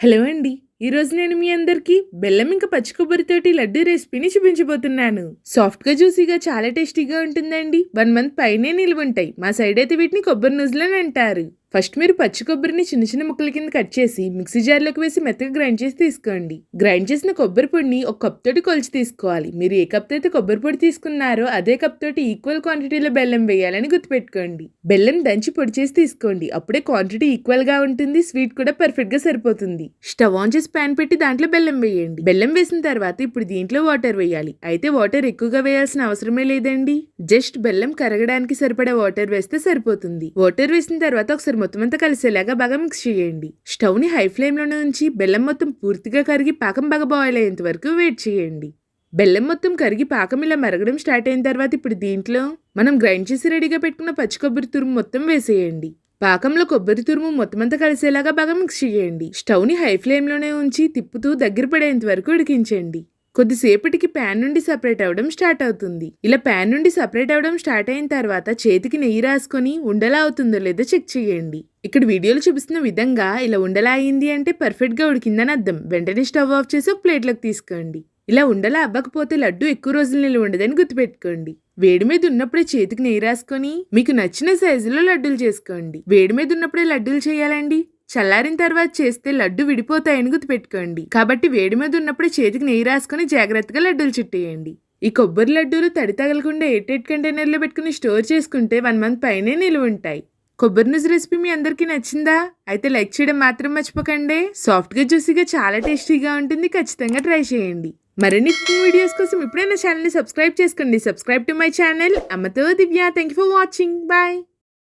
Hello అండి. ఈరోజు నేను మీ అందరికీ బెల్లం ఇంకా పచ్చి కొబ్బరితోటి లడ్డూ రెసిపీని చూపించబోతున్నాను. సాఫ్ట్గా జ్యూసీగా చాలా టేస్టీగా ఉంటుందండి. వన్ మంత్ పైనే నిల్వ ఉంటాయి మా సైడ్ అయితే వీటిని కొబ్బరి నుజ్లు అని అంటారు. ఫస్ట్ మీరు పచ్చి కొబ్బరిని చిన్న చిన్న ముక్కల కింద కట్ చేసి మిక్సీ జార్లోకి వేసి మెత్తగా గ్రైండ్ చేసి తీసుకోండి. గ్రైండ్ చేసిన కొబ్బరి పొడిని ఒక కప్ తోటి కొలిచి తీసుకోవాలి. మీరు ఏ కప్ అయితే కొబ్బరి పొడి తీసుకున్నారో అదే కప్ తోటి ఈక్వల్ క్వాంటిటీలో బెల్లం వేయాలని గుర్తుపెట్టుకోండి. బెల్లం దంచి పొడి చేసి తీసుకోండి. అప్పుడే క్వాంటిటీ ఈక్వల్గా ఉంటుంది స్వీట్ కూడా పర్ఫెక్ట్గా సరిపోతుంది. స్టవ్ ఆన్ చేసి ప్యాన్ పెట్టి దాంట్లో బెల్లం వేయండి. బెల్లం వేసిన తర్వాత ఇప్పుడు దీంట్లో వాటర్ వేయాలి. అయితే వాటర్ ఎక్కువగా వేయాల్సిన అవసరమే లేదండి. జస్ట్ బెల్లం కరగడానికి సరిపడే వాటర్ వేస్తే సరిపోతుంది. వాటర్ వేసిన తర్వాత ఒకసారి మొత్తం అంతా కలిసేలాగా బాగా మిక్స్ చేయండి. స్టవ్ని హై ఫ్లేమ్లోనే ఉంచి బెల్లం మొత్తం పూర్తిగా కరిగి పాకం బాగా బాయిల్ అయ్యేంత వరకు వెయిట్ చేయండి. బెల్లం మొత్తం కరిగి పాకం ఇలా మరగడం స్టార్ట్ అయిన తర్వాత ఇప్పుడు దీంట్లో మనం గ్రైండ్ చేసి రెడీగా పెట్టుకున్న పచ్చి కొబ్బరి తురుము మొత్తం వేసేయండి. పాకంలో కొబ్బరి తురుము మొత్తం అంతా కలిసేలాగా బాగా మిక్స్ చేయండి. స్టవ్ని హై ఫ్లేమ్లోనే ఉంచి తిప్పుతూ దగ్గర పడేంత వరకు ఉడికించండి. కొద్దిసేపటికి ప్యాన్ నుండి సపరేట్ అవ్వడం స్టార్ట్ అవుతుంది. ఇలా ప్యాన్ నుండి సపరేట్ అవ్వడం స్టార్ట్ అయిన తర్వాత చేతికి నెయ్యి రాసుకొని ఉండలా అవుతుందో లేదో చెక్ చేయండి. ఇక్కడ వీడియోలో చూపిస్తున్న విధంగా ఇలా ఉండలా అయింది అంటే పర్ఫెక్ట్గా ఉడికిందని అర్థం. వెంటనే స్టవ్ ఆఫ్ చేసి ఒక ప్లేట్లోకి తీసుకోండి. ఇలా ఉండలా అవ్వకపోతే లడ్డు ఎక్కువ రోజులు నిల్వ ఉండదని గుర్తుపెట్టుకోండి. వేడి మీద ఉన్నప్పుడే చేతికి నెయ్యి రాసుకొని మీకు నచ్చిన సైజులో లడ్డూలు చేసుకోండి. వేడి మీద ఉన్నప్పుడే లడ్డూలు చేయాలండి. చల్లారిన తర్వాత చేస్తే లడ్డు విడిపోతాయని గుర్తుపెట్టుకోండి. కాబట్టి వేడి మీద ఉన్నప్పుడు చేతికి నెయ్యి రాసుకుని జాగ్రత్తగా లడ్డూలు చుట్టేయండి. ఈ కొబ్బరి లడ్డూలు తడి తగలకుండా ఎయిట్ కంటైనర్లో పెట్టుకుని స్టోర్ చేసుకుంటే వన్ మంత్ పైనే నిలువ ఉంటాయి. కొబ్బరి నుజ్ రెసిపీ మీ అందరికీ నచ్చిందా? అయితే లైక్ చేయడం మాత్రం మర్చిపోకండి. సాఫ్ట్గా జ్యూసీగా చాలా టేస్టీగా ఉంటుంది. ఖచ్చితంగా ట్రై చేయండి. మరిన్ని వీడియోస్ కోసం ఇప్పుడైనా ఛానల్ని సబ్స్క్రైబ్ చేసుకోండి. Subscribe to my channel. అమ్మతో Divya. Thank you for watching. Bye.